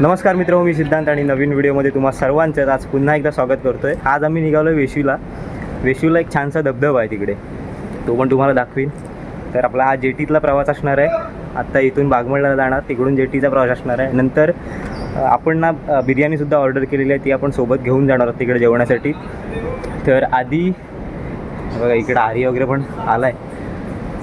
नमस्कार मित्र मी सिद्धांत आणि नवीन व्हिडिओमध्ये तुम्हा सर्वांचं आज पुन्हा एकदा स्वागत करतोय. आज आम्ही निघालो वेशीला. वेशीला एक छानसा धबधबा आहे तिकडे. तो पण तुम्हाला दाखवीन. तर आपला हा जेटीतला प्रवास असणार आहे. आत्ता इथून बागमळला जाणार तिकडून जेटीचा प्रवास असणार आहे. नंतर आपण ना बिर्याणीसुद्धा ऑर्डर केलेली आहे ती आपण सोबत घेऊन जाणार आहोत तिकडे जेवण्यासाठी तर आधी बघा इकडं आर्य वगैरे पण आला आहे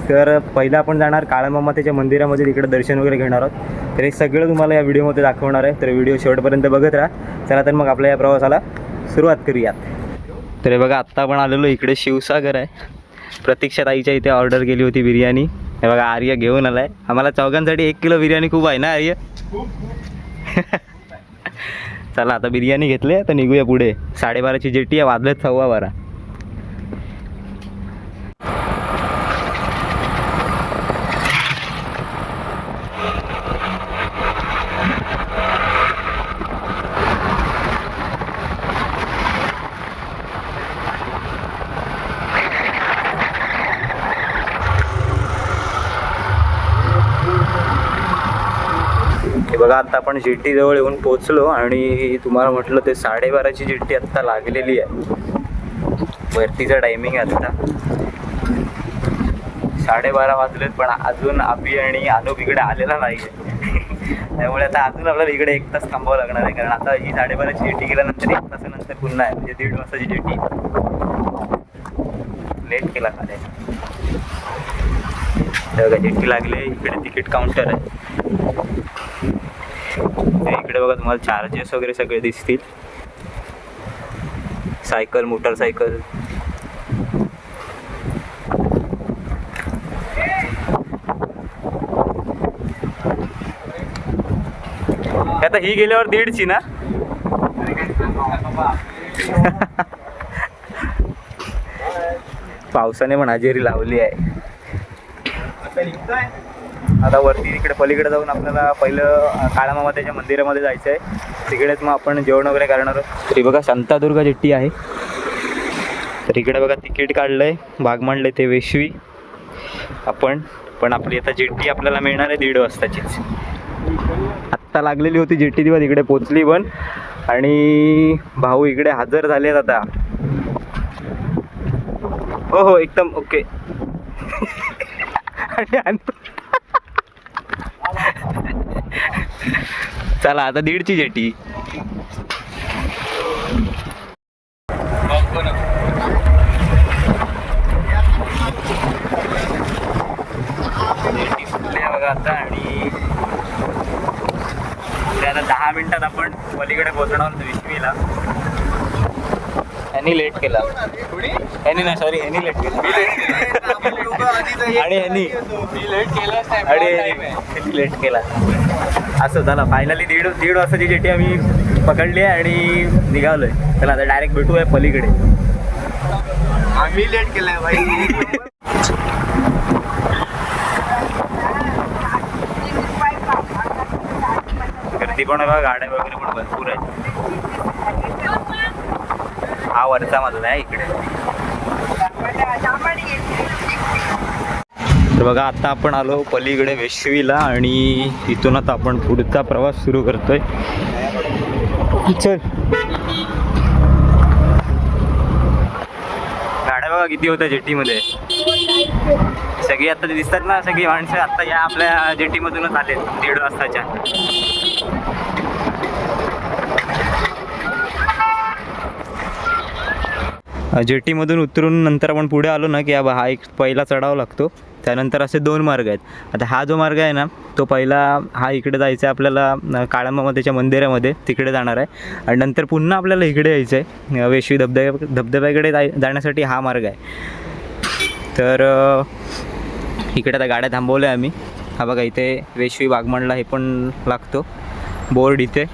तर पहिलं आपण जाणार काळामामा त्याच्या मंदिरामध्ये तिकडे दर्शन वगैरे घेणार आहोत. तर हे सगळं तुम्हाला या व्हिडिओमध्ये दाखवणार आहे. तर व्हिडिओ शेवटपर्यंत बघत राहा. चला तर मग आपल्या या प्रवासाला सुरुवात करूयात. तर हे बघा आत्ता आपण आलेलो इकडे शिवसागर आहे. प्रतीक्षा ताईच्या इथे ऑर्डर केली होती बिर्याणी. हे बघा आर्य घेऊन आलाय. आम्हाला चौघांसाठी एक किलो बिर्याणी खूप आहे ना आर्य? चला आता बिर्याणी घेतली आता निघूया पुढे. साडेबाराची जेटी आहे वाजलेत सव्वा बारा हे बघा आता आपण जेट्टी जवळ येऊन पोहोचलो आणि तुम्हाला म्हटलं ते साडेबाराची जिट्टी आत्ता लागलेली आहे. भरतीचा टायमिंग आहे आत्ता साडेबारा वाजलेत पण अजून आबी आणि आनूप इकडे आलेला नाही त्यामुळे आता अजून आपल्याला इकडे एक तास थांबावं लागणार आहे कारण आता ही साडेबाराची जेटी गेल्यानंतर एक तासानंतर पुन्हा आहे म्हणजे दीड वाजताची जेटी लेट केला का बघा जेटी लागली इकडे तिकीट काउंटर आहे. इकडे बघा तुम्हाला चार्जेस वगैरे सगळे दिसतील. सायकल मोटरसायकल आता ही गेल्यावर दीडची ना? पावसाने पण हजेरी लावली आहे. आता वर इकडे पलीकडे जाऊन आपल्याला पहिलं अं, काळामामा त्याच्या मंदिरामध्ये जायचं आहे तिकडेच मग आपण जेवण वगैरे करणार आहोत. तरी बघा शांतादुर्गा जेट्टी आहे. तर इकडे बघा तिकीट काढलंय भाग मांडले ते वेशवी. आपण पण आपली आता जेट्टी आपल्याला मिळणार आहे दीड वाजताचीच. आत्ता लागलेली होती जेट्टी दिवस इकडे पोचली पण. आणि भाऊ इकडे हजर झाले आता. हो हो एकदम ओके. आणि चला आता दीडची जेटी. आता आणि आता दहा मिनिटात आपण पलीकडे पोहोचणार विश्वीला. ह्यांनी लेट केला. ह्यांनी नाही सॉरी ह्यांनी लेट केला. आणि ह्यांनी लेट केला. असं झालं. फायनली दीड दीड वाजताची जेटी आम्ही पकडली आहे आणि निघालोय. चला आता डायरेक्ट भेटूया पलीकडे. आम्ही लेट केलाय भाई. गर्दी पण आहे बघा गाड्या वगैरे पण भरपूर आहेत. हा वरचा मधला आहे इकडे. तर बघा आता आपण आलो पलीकडे वेशवीला आणि इथून आता आपण पुढचा प्रवास सुरू करतोय. चल. गाड्या बघा किती होत्या जेटीमध्ये. सगळी आता दिसतात ना सगळी माणसं आता या आपल्या जेटीमधूनच आले दीड वाजताच्या. जेटीमधून उतरून नंतर आपण पुढे आलो ना की हा हा एक पहिला चढावा लागतो. त्यानंतर असे दोन मार्ग आहेत. आता हा जो मार्ग आहे ना तो पहिला हा इकडे जायचा आहे आपल्याला काळंबामध्येच्या मंदिरामध्ये तिकडे जाणार आहे. आणि नंतर पुन्हा आपल्याला इकडे यायचं आहे वेशवी धबधब्या धबधब्याकडे जाय जाण्यासाठी हा मार्ग आहे. तर इकडे आता गाड्या थांबवल्या आम्ही. हा बघा इथे वेशवी बागमंडला हे पण लागतो. बोर्ड इथे.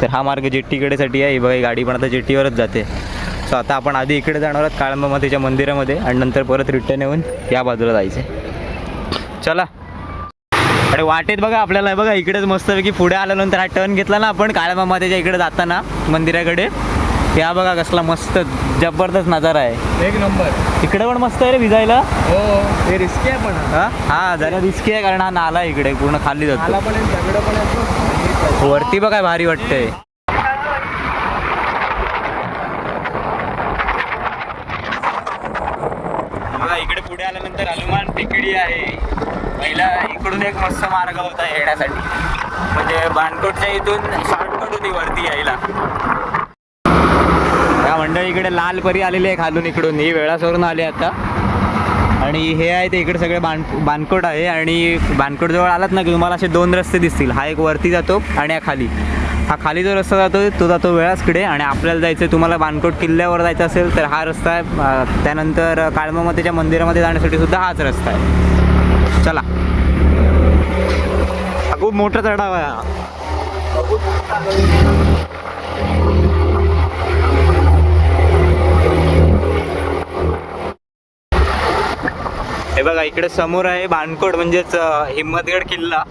तर हा मार्ग जेट्टीकडेसाठी आहे. बघा ही गाडी पण आता जेट्टीवरच जाते. सो आता आपण आधी इकडे जाणार आहोत काळंबामातेच्या मंदिरामध्ये आणि नंतर परत रिटर्न येऊन या बाजूला जायचं चला. अरे वाटेत बघा आपल्याला. बघा इकडेच मस्तपैकी पुढे आल्यानंतर हा टर्न घेतला ना आपण काळंबामातेच्या इकडे जाताना मंदिराकडे. या बघा कसला मस्त जबरदस्त नजारा आहे. एक नंबर. इकडे पण मस्त आहे रे भिजायला. हो हे. रिस्की आहे पण हा? जरा रिस्की आहे कारण हा नाला इकडे पूर्ण खाली जातो. वरती बघा भारी वाटतंय बघा इकडे पुढे आल्यानंतर हनुमान टेकडी आहे पहिला इकडून एक मस्त मार्ग होता येण्यासाठी. म्हणजे बाणकोटच्या इथून शॉर्टकट होती वरती यायला. या मंडळी इकडे लाल परी आलेली आहे खालून इकडून. ही वेळासवरून आली आता. आणि हे आहे ते इकडे सगळे बाण बाणकोट आहे. आणि बाणकोट जवळ आलात ना की तुम्हाला असे दोन रस्ते दिसतील. हा एक वरती जातो आणि हा खाली. हा खाली जो रस्ता जातो तो जातो वेळासकडे आणि आपल्याला जायचं तुम्हाला बाणकोट किल्ल्यावर जायचं असेल तर हा रस्ता आहे. त्यानंतर काळमामातेच्या मंदिरामध्ये जाण्यासाठी सुद्धा हाच रस्ता आहे. चला. मोठा चढाव आहे. हा हे बघा इकडे समोर आहे बाणकोट म्हणजेच हिम्मतगड किल्ला.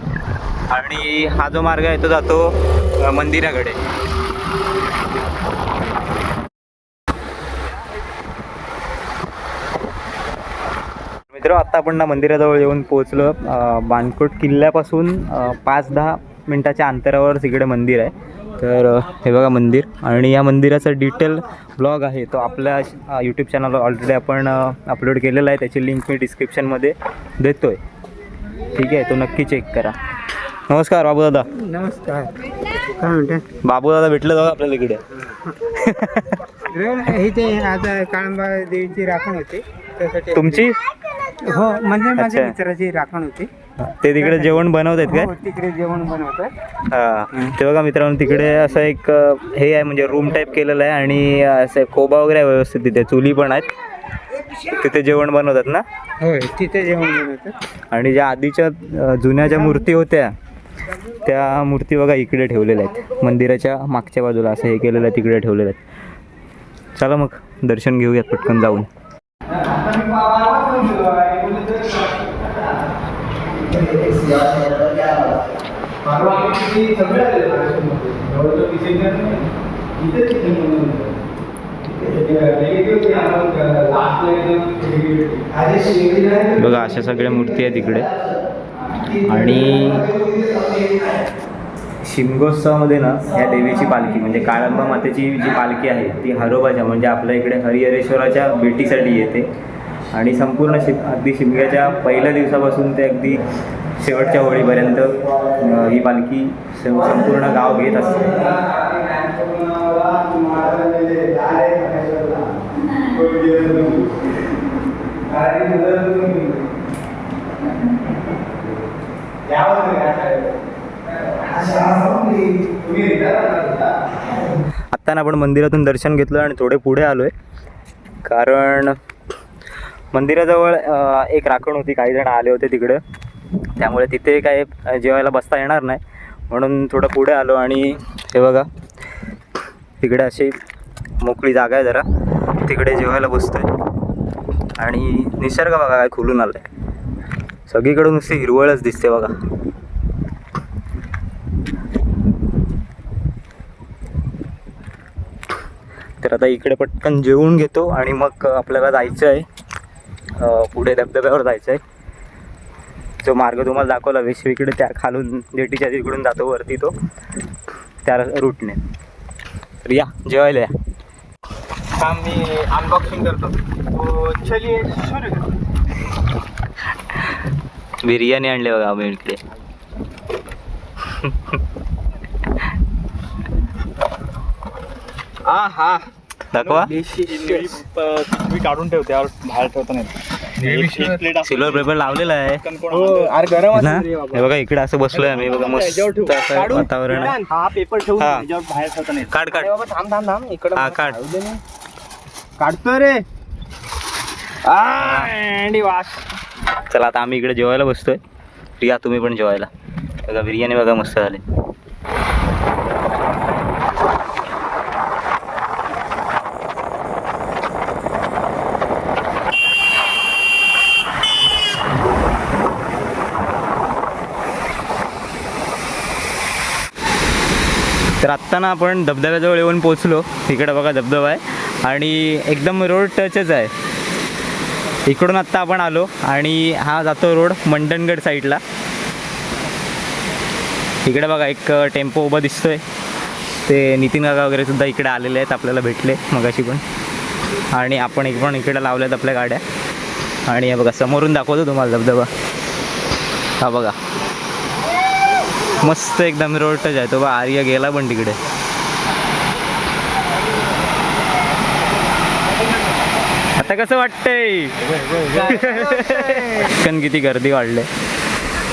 आणि हा जो मार्ग आहे तो जातो मंदिराकडे. मित्र आता आपण ना मंदिराजवळ येऊन पोहोचलो. बाणकोट किल्ल्यापासून पाच दहा मिनटाच्या अंतरावर तिकडे मंदिर आहे. तर हे बघा मंदिर. आणि या मंदिराचा डिटेल ब्लॉग आहे. तो आपल्या यूट्यूब चॅनलवर ऑलरेडी आपण अपलोड केलेला आहे. त्याची लिंक मी डिस्क्रिप्शनमध्ये देतो आहे ठीक आहे? तो नक्की चेक करा. नमस्कार बाबू दादा नमस्कार. काय म्हणते? बाबू दादा भेटलं जाऊ आपल्याला इकडे. इथे. आता काळंबा देवीची राखण होती. त्यासाठी तुमची? हो म्हणजे माझ्या अच्छा. मित्राची राखण होती. ते तिकडे जेवण बनवत आहेत हो, काय तिकडे जेवण बनवतात. हा. ते बघा मित्रांनो तिकडे असं एक अ, हे आहे म्हणजे रूम टाईप केलेलं आहे आणि असं कोबा वगैरे आहे व्यवस्थित तिथे चुली पण आहेत. तिथे जेवण बनवतात ना? होय तिथे जेवण बनवतात. आणि ज्या आधीच्या अ, जुन्या ज्या मूर्ती होत्या त्या मूर्ती बघा इकडे ठेवलेल्या आहेत. मंदिराच्या मागच्या बाजूला असं हे केलेलं आहे तिकडे ठेवलेलं आहेत. चला मग दर्शन घेऊयात पटकन जाऊन. बघा अशा सगळ्या मूर्ती आहेत तिकडे आणि शिमगोत्सवामध्ये ना ह्या देवीची पालखी म्हणजे काळंबा मातेची जी पालखी आहे ती हरोबाच्या म्हणजे आपल्या इकडे हरिहरेश्वराच्या भेटीसाठी येते. आणि संपूर्ण शि अगदी शिमग्याच्या पहिल्या दिवसापासून ते अगदी शेवटच्या होळीपर्यंत ही पालखी संपूर्ण गाव घेत असते. आत्ताना आपण मंदिरातून दर्शन घेतलं आणि थोडे पुढे आलो आहे कारण मंदिराजवळ एक राखण होती. काही जण आले होते तिकडं. त्यामुळे तिथे काय जेवायला बसता येणार नाही. म्हणून थोडं पुढे आलो आणि हे बघा तिकडे अशी मोकळी जागा आहे जरा. तिकडे जेवायला बसतोय. आणि निसर्ग बघा काय खुलून आलं आहे सगळीकडे नुसती हिरवळच दिसते बघा. तर आता इकडे पटकन जेवून घेतो आणि मग आपल्याला जायचं आहे पुढे धबधब्यावर जायचं आहे जो मार्ग तुम्हाला दाखवला वेश्वीकडे त्या खालून जेटीच्या तिकडून जातो वरती तो त्या रूटने तर या जेवायला या. काम मी अनबॉक्सिंग करतो. चलिए सुरू. बिर्याणी आणली बघा आम्ही इकडे. आ हा दाखवा. मी काढून ठेवते यावर बाहेर ठेवता नाही सिल्वर पेपर लावलेला आहे. हो. हे बघा इकडे असं बसलोय आम्ही. बघा. मस्त? वातावरण आहे. हा पेपर ठेवून हा. बाहेर ठेवता नाही काढ काढ. थांब थांब थांब. इकडं हा, काढ. काढतोय रे. आ, अंडी वास. चला आता आम्ही इकडे जेवायला बसतोय. या तुम्ही पण जेवायला. बघा बिर्याणी बघा मस्त झाली. तर आत्ता ना आपण धबधब्याजवळ येऊन पोचलो तिकडं बघा धबधबा आहे. आणि एकदम रोड टचच आहे. इकडून आत्ता आपण आलो आणि हा जातो रोड मंडणगड साईडला. इकडे बघा एक टेम्पो उभा दिसतोय. ते नितीन काका वगैरे सुद्धा इकडे आलेले आहेत आपल्याला भेटले मगाशी पण. आणि आपण एक पण इकडे लावल्यात आपल्या गाड्या. आणि बघा समोरून दाखवतो तुम्हाला धबधबा. हा बघा. मस्त एकदम रोड टच आहे. तो बा आर्या गेला पण तिकडे. आता कसं वाटतंय? पण किती गर्दी वाढले.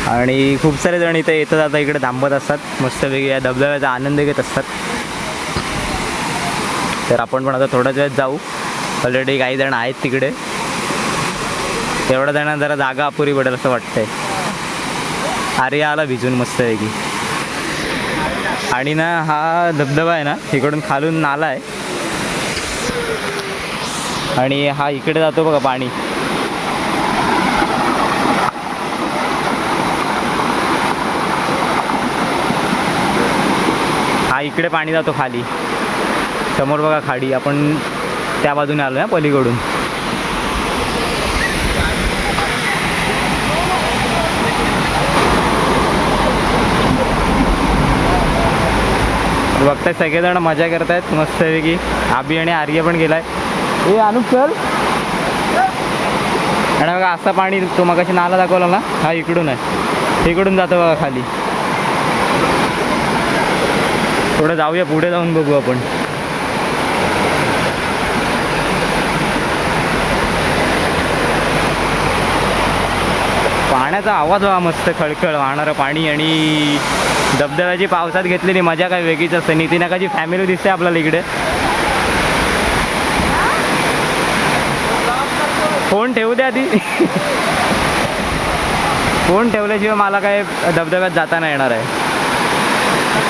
आणि खूप सारे जण इथे येतात आता इकडे थांबत असतात. मस्तपैकी या धबधब्याचा आनंद घेत असतात. तर आपण पण आता थोड्याच वेळात जाऊ. ऑलरेडी काही जण आहेत तिकडे. तेवढ्या जणांना जरा जागा अपुरी पडेल असं वाटतंय. आर्या आला भिजून मस्त ऐकी आणि ना हा धबधबा आहे ना इकडून खालून नाला आहे आणि हा इकडे जातो बघा पाणी. हा इकडे पाणी जातो खाली. समोर बघा खाडी आपण त्या बाजूने आलो ना पलीकडून. बघताय सगळेजण मजा करतायत मस्तपैकी आबी आणि आर्य पण गेलाय. ए अनुप चल आणि बघा असं पाणी तो मगाशी नाला दाखवला ना हा इकडून आहे. इकडून जातो बघा खाली. थोडं जाऊया पुढे जाऊन बघू आपण. पाण्याचा आवाज व्हा मस्त खळखळ वाहणारं पाणी आणि धबधब्याची पावसात घेतलेली मजा काय वेगळीच असते. नितीनाकाची फॅमिली दिसते आपल्याला इकडे. फोन ठेवू द्या आधी. फोन ठेवल्याशिवाय मला काय धबधब्यात जाता नाही येणार आहे.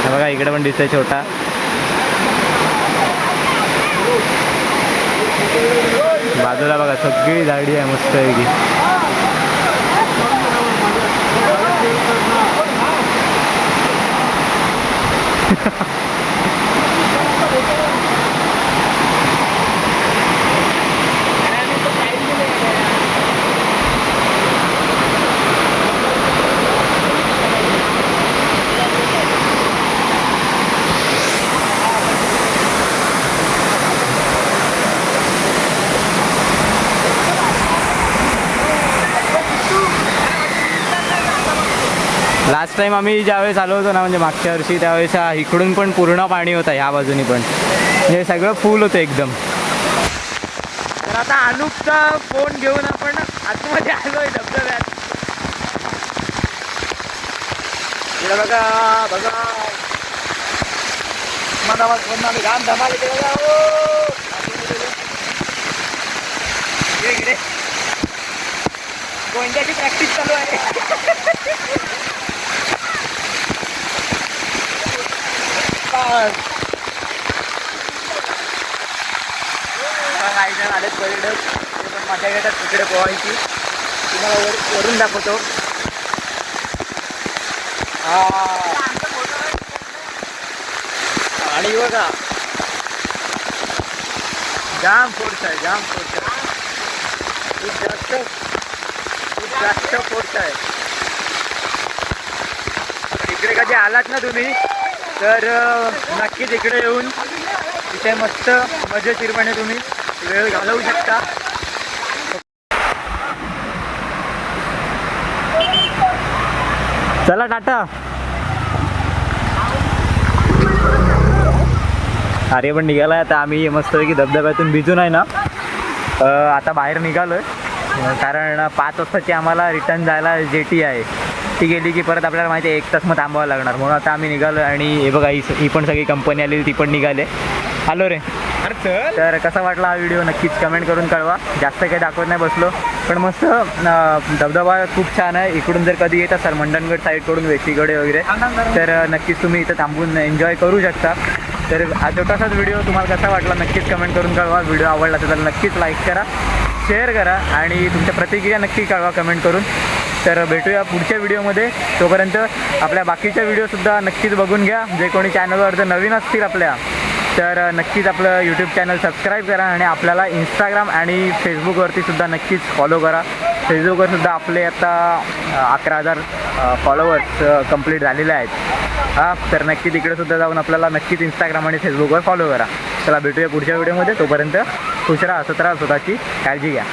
बघा इकडे पण दिसतंय छोटा. बाजूला बघा सगळी झाडी आहे मस्त Ha ha ha. टाईम आम्ही ज्यावेळेस आलो होतो ना म्हणजे मागच्या वर्षी त्यावेळेस इकडून पण पूर्ण पाणी होतं ह्या बाजूनी पण. म्हणजे सगळं फुल होतं एकदम. तर आता अनुपचा फोन घेऊन आपण आतमध्ये आलोय धबधब्यात बघा बघा. मधावात फोन आम्ही घाम धमाल हो. इकडे बघा इकडे गोंड्याची प्रॅक्टिस चालू आहे. बस. काही पर्यटक ते पण घेतात तिकडे पोहायची. तुम्हाला वर वरून दाखवतो. हा. आणि बघा. जाम फोर्स आहे जाम फोर्स आहे. खूप जास्त खूप जास्त फोर्स आहे. इकडे कधी आलात ना तुम्ही? तर नक्कीच इकडे येऊन इथे मस्त मजेशीरपणे तुम्ही वेळ घालवू शकता. चला टाटा. अरे पण निघाला आता आम्ही. मस्तपैकी धबधब्यातून भिजून आहे ना. आता बाहेर निघालोय. कारण पाच वाजताची आम्हाला रिटर्न जायला जेटी आहे. ती गेली की परत आपल्याला माहिती आहे एक तास मग थांबावं लागणार. म्हणून आता आम्ही निघालो आणि हे बघा ही ही पण सगळी कंपनी आलेली ती पण निघाले. आलो रे. तर कसा वाटला हा व्हिडिओ नक्कीच कमेंट करून कळवा. जास्त काही दाखवत नाही बसलो. पण मस्त धबधबा खूप छान आहे. इकडून जर कधी येत असाल मंडणगड साईडकडून वेशीकडे वगैरे तर नक्कीच तुम्ही इथं थांबून एन्जॉय करू शकता. तर हा छोटासाच व्हिडिओ तुम्हाला कसा वाटला? नक्कीच कमेंट करून कळवा. व्हिडिओ आवडला तर नक्कीच लाईक करा शेअर करा आणि तुमच्या प्रतिक्रिया नक्की कळवा कमेंट करून. तर भेटूया पुढच्या व्हिडिओमध्ये. तोपर्यंत आपल्या बाकीच्या व्हिडिओसुद्धा नक्कीच बघून घ्या. जे कोणी चॅनलवर जर नवीन असतील आपल्या तर नक्कीच आपलं यूट्यूब चॅनल सबस्क्राईब करा आणि आपल्याला इंस्टाग्राम आणि फेसबुकवरतीसुद्धा नक्कीच फॉलो करा. फेसबुकवरसुद्धा आपले आता अकरा हजार फॉलोअर्स कंप्लीट झालेले आहेत. हां तर नक्की तिकडेसुद्धा जाऊन आपल्याला नक्कीच इंस्टाग्राम आणि फेसबुकवर फॉलो करा. चला भेटूया पुढच्या व्हिडिओमध्ये. तोपर्यंत खुश राहा हसत राहा स्वतःची काळजी घ्या.